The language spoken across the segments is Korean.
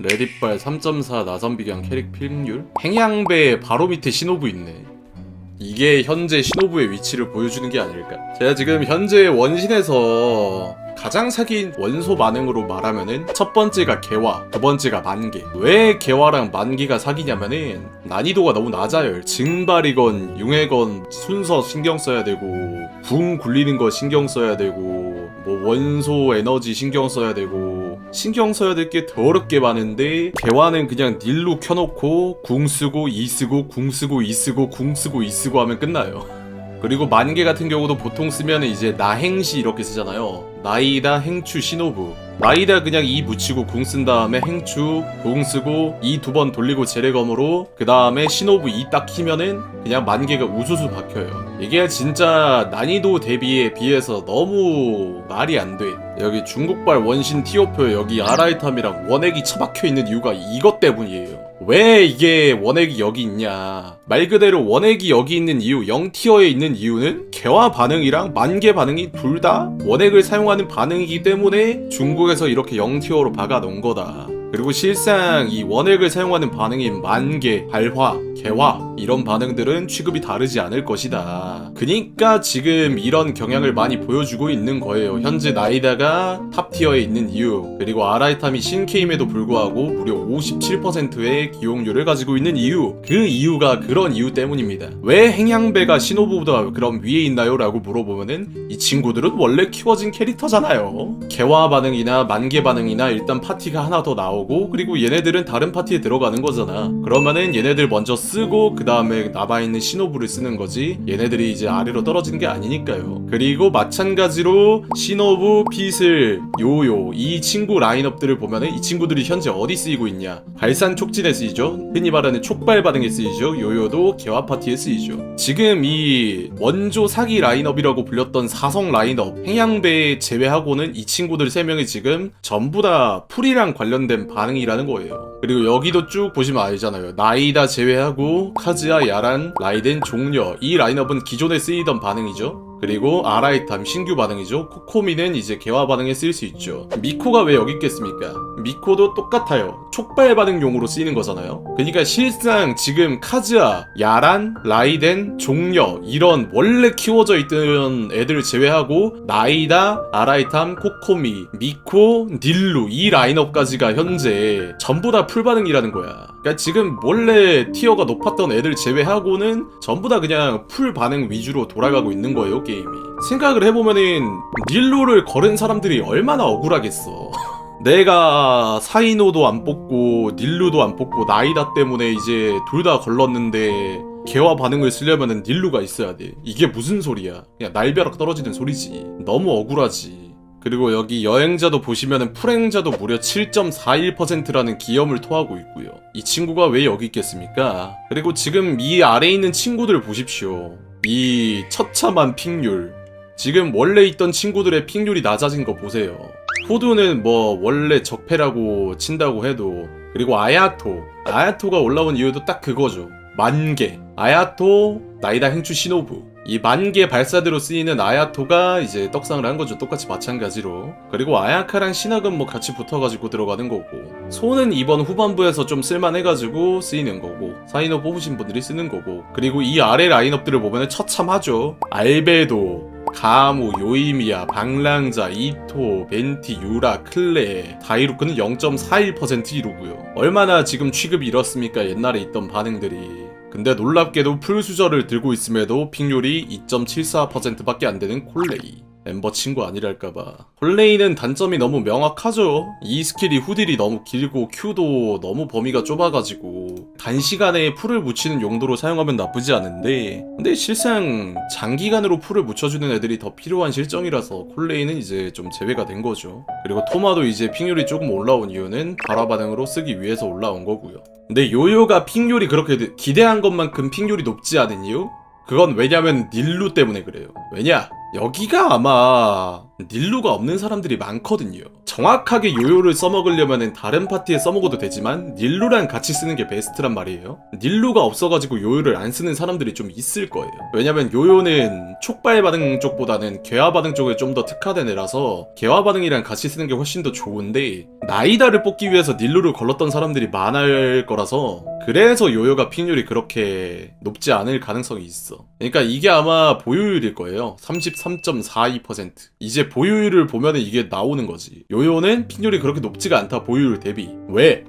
레딧발 3.4 나선비경 캐릭 필률? 행양배 바로 밑에 신호부 있네. 이게 현재 신호부의 위치를 보여주는 게 아닐까? 제가 지금 현재 원신에서 가장 사귄 원소 반응으로 말하면은 첫 번째가 개화 두 번째가 만개. 왜 개화랑 만개가 사귀냐면은 난이도가 너무 낮아요. 증발이건 융해건 순서 신경 써야 되고 붕 굴리는 거 신경 써야 되고 뭐 원소 에너지 신경 써야 되고 신경 써야 될 게 더럽게 많은데 개화는 그냥 닐로 켜놓고 궁 쓰고 이 쓰고 궁 쓰고 이 쓰고 궁 쓰고 이 쓰고 하면 끝나요 그리고 만개 같은 경우도 보통 쓰면 이제 나행시 이렇게 쓰잖아요. 나이다 행추 신호부. 나이다 그냥 이 묻히고 궁 쓴 다음에 행추 궁 쓰고 이 두 번 돌리고 제레검으로 그 다음에 신호부 이 딱 키면은 그냥 만개가 우수수 박혀요. 이게 진짜 난이도 대비에 비해서 너무 말이 안 돼. 여기 중국발 원신 티오표 여기 아라이탐이랑 원액이 처박혀 있는 이유가 이것 때문이에요. 왜 이게 원액이 여기 있냐? 말 그대로 원액이 여기 있는 이유, 0티어에 있는 이유는 개화 반응이랑 만개 반응이 둘 다 원액을 사용하는 반응이기 때문에 중국에서 이렇게 0티어로 박아 놓은 거다. 그리고 실상 이 원액을 사용하는 반응인 만개, 발화, 개화 이런 반응들은 취급이 다르지 않을 것이다. 그니까 지금 이런 경향을 많이 보여주고 있는 거예요. 현재 나이다가 탑티어에 있는 이유, 그리고 아라이탐이 신케임에도 불구하고 무려 57%의 기용률을 가지고 있는 이유. 그 이유가 그런 이유 때문입니다. 왜 행양배가 신호부보다 그럼 위에 있나요? 라고 물어보면은 이 친구들은 원래 키워진 캐릭터잖아요. 개화 반응이나 만개 반응이나 일단 파티가 하나 더 나오고 그리고 얘네들은 다른 파티에 들어가는 거잖아. 그러면은 얘네들 먼저 쓰고 그 다음에 남아있는 신호부를 쓰는 거지 얘네들이 이제 아래로 떨어지는 게 아니니까요. 그리고 마찬가지로 신호부, 피슬, 요요 이 친구 라인업들을 보면은 이 친구들이 현재 어디 쓰이고 있냐? 발산 촉진에 쓰이죠. 흔히 말하는 촉발 반응에 쓰이죠. 요요도 개화 파티에 쓰이죠. 지금 이 원조 사기 라인업이라고 불렸던 사성 라인업 행양배 제외하고는 이 친구들 세 명이 지금 전부 다 풀이랑 관련된 반응이라는 거예요. 그리고 여기도 쭉 보시면 알잖아요. 나이다 제외하고 카즈야, 야란, 라이덴, 종려 이 라인업은 기존에 쓰이던 반응이죠. 그리고 아라이탐 신규 반응이죠. 코코미는 이제 개화 반응에 쓰일 수 있죠. 미코가 왜 여기 있겠습니까? 미코도 똑같아요. 촉발 반응용으로 쓰이는 거잖아요. 그러니까 실상 지금 카즈아, 야란, 라이덴, 종려 이런 원래 키워져 있던 애들 제외하고 나이다, 아라이탐, 코코미, 미코, 닐루 이 라인업까지가 현재 전부 다 풀 반응이라는 거야. 그러니까 지금 원래 티어가 높았던 애들 제외하고는 전부 다 그냥 풀 반응 위주로 돌아가고 있는 거예요 게임이. 생각을 해보면은 닐루를 걸은 사람들이 얼마나 억울하겠어. 내가 사이노도 안 뽑고 닐루도 안 뽑고 나이다 때문에 이제 둘 다 걸렀는데 개화 반응을 쓰려면은 닐루가 있어야 돼. 이게 무슨 소리야? 그냥 날벼락 떨어지는 소리지. 너무 억울하지. 그리고 여기 여행자도 보시면은 풀행자도 무려 7.41%라는 기염을 토하고 있고요. 이 친구가 왜 여기 있겠습니까? 그리고 지금 이 아래에 있는 친구들 보십시오. 이 처참한 픽률. 지금 원래 있던 친구들의 픽률이 낮아진 거 보세요. 호두는 뭐 원래 적폐라고 친다고 해도 그리고 아야토 아야토가 올라온 이유도 딱 그거죠 만개 아야토 나이다 행추 시노부 이 만개 발사대로 쓰이는 아야토가 이제 떡상을 한 거죠 똑같이 마찬가지로 그리고 아야카랑 신학은 뭐 같이 붙어가지고 들어가는 거고 소는 이번 후반부에서 좀 쓸만해가지고 쓰이는 거고 사이노 뽑으신 분들이 쓰는 거고 그리고 이 아래 라인업들을 보면 처참하죠 알베도 가무, 요이미야, 방랑자, 이토, 벤티, 유라, 클레, 다이루크는 0.41% 이루고요. 얼마나 지금 취급이 이렇습니까? 옛날에 있던 반응들이. 근데 놀랍게도 풀 수저를 들고 있음에도 픽률이 2.74%밖에 안 되는 콜레이. 엠버 친구 아니랄까봐. 콜레이는 단점이 너무 명확하죠. 이 스킬이 후딜이 너무 길고 Q도 너무 범위가 좁아가지고 단시간에 풀을 묻히는 용도로 사용하면 나쁘지 않은데 근데 실상 장기간으로 풀을 묻혀주는 애들이 더 필요한 실정이라서 콜레이는 이제 좀 제외가 된 거죠. 그리고 토마도 이제 픽률이 조금 올라온 이유는 발화 반응으로 쓰기 위해서 올라온 거고요. 근데 요요가 픽률이 그렇게 기대한 것만큼 픽률이 높지 않은 이유? 그건 왜냐면 닐루 때문에 그래요. 왜냐? 여기가 아마 닐루가 없는 사람들이 많거든요. 정확하게 요요를 써먹으려면 다른 파티에 써먹어도 되지만 닐루랑 같이 쓰는 게 베스트란 말이에요. 닐루가 없어가지고 요요를 안 쓰는 사람들이 좀 있을 거예요. 왜냐면 요요는 촉발 반응 쪽보다는 개화 반응 쪽에 좀 더 특화된 애라서 개화 반응이랑 같이 쓰는 게 훨씬 더 좋은데 나이다를 뽑기 위해서 닐루를 걸렀던 사람들이 많을 거라서 그래서 요요가 픽률이 그렇게 높지 않을 가능성이 있어. 그러니까 이게 아마 보유율일 거예요. 33.42%. 이제 보유율을 보면은 이게 나오는 거지. 요요는 픽률이 그렇게 높지가 않다. 보유율 대비. 왜?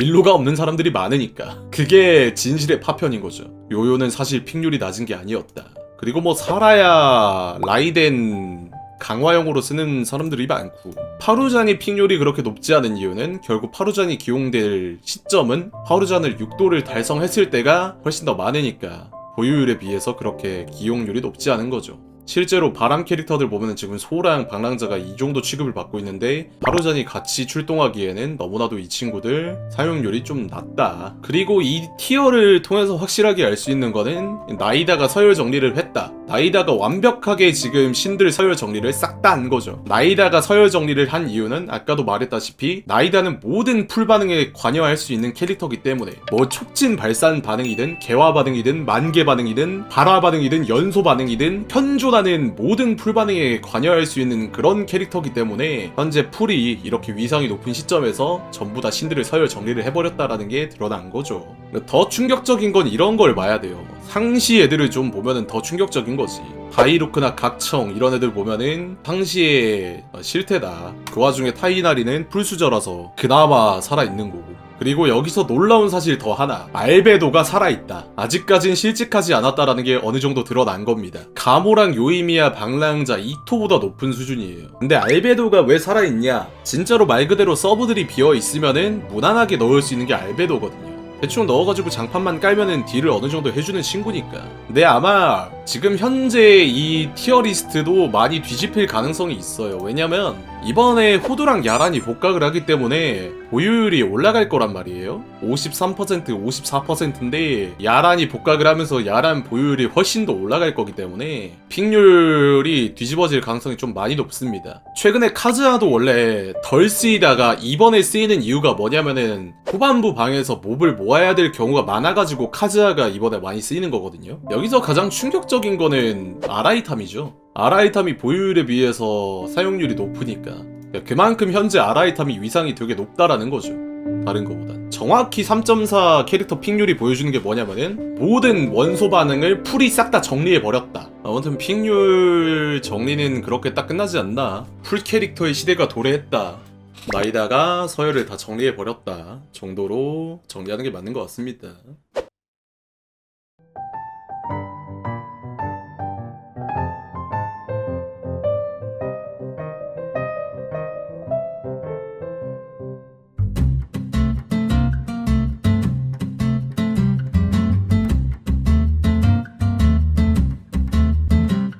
닐로가 없는 사람들이 많으니까. 그게 진실의 파편인 거죠. 요요는 사실 픽률이 낮은 게 아니었다. 그리고 뭐 살아야 라이덴 강화용으로 쓰는 사람들이 많고 파루잔이 픽률이 그렇게 높지 않은 이유는 결국 파루잔이 기용될 시점은 파루잔을 6도를 달성했을 때가 훨씬 더 많으니까 보유율에 비해서 그렇게 기용률이 높지 않은 거죠. 실제로 바람 캐릭터들 보면은 지금 소랑 방랑자가 이 정도 취급을 받고 있는데 파루잔이 같이 출동하기에는 너무나도 이 친구들 사용률이 좀 낮다. 그리고 이 티어를 통해서 확실하게 알 수 있는 거는 나이다가 서열 정리를 했다. 나이다가 완벽하게 지금 신들 서열 정리를 싹 다 한 거죠. 나이다가 서열 정리를 한 이유는 아까도 말했다시피 나이다는 모든 풀 반응에 관여할 수 있는 캐릭터기 때문에 뭐 촉진 발산 반응이든 개화 반응이든 만개 반응이든 발화 반응이든 연소 반응이든 현 존하는 모든 풀 반응에 관여할 수 있는 그런 캐릭터기 때문에 현재 풀이 이렇게 위상이 높은 시점에서 전부 다 신들을 서열 정리를 해버렸다라는 게 드러난 거죠. 더 충격적인 건 이런 걸 봐야 돼요. 상시 애들을 좀 보면은 더 충격적인 거지. 바이루크나 각청 이런 애들 보면은 상시에 어, 실태다. 그 와중에 타이나리는 풀수저라서 그나마 살아있는 거고. 그리고 여기서 놀라운 사실 더 하나. 알베도가 살아있다. 아직까진 실직하지 않았다라는 게 어느 정도 드러난 겁니다. 가모랑 요이미야 방랑자 이토보다 높은 수준이에요. 근데 알베도가 왜 살아있냐? 진짜로 말 그대로 서브들이 비어 있으면은 무난하게 넣을 수 있는 게 알베도거든요. 대충 넣어가지고 장판만 깔면은 딜을 어느 정도 해주는 친구니까. 근데 아마 지금 현재 이 티어 리스트도 많이 뒤집힐 가능성이 있어요. 왜냐면 이번에 호두랑 야란이 복각을 하기 때문에 보유율이 올라갈 거란 말이에요. 53% 54%인데 야란이 복각을 하면서 야란 보유율이 훨씬 더 올라갈 거기 때문에 픽률이 뒤집어질 가능성이 좀 많이 높습니다. 최근에 카즈아도 원래 덜 쓰이다가 이번에 쓰이는 이유가 뭐냐면은 후반부 방에서 몹을 모아 야 될 경우가 많아가지고 카즈아가 이번에 많이 쓰이는 거거든요. 여기서 가장 충격적인 거는 아라이탐이죠. 아라이탐이 보유율에 비해서 사용률이 높으니까 그만큼 현재 아라이탐이 위상이 되게 높다라는 거죠. 다른 거보다 정확히 3.4 캐릭터 픽률이 보여주는 게 뭐냐면은 모든 원소 반응을 풀이 싹 다 정리해 버렸다. 아무튼 픽률 정리는 그렇게 딱 끝나지 않나. 풀 캐릭터의 시대가 도래했다. 나이다가 서열을 다 정리해 버렸다 정도로 정리하는 게 맞는 것 같습니다.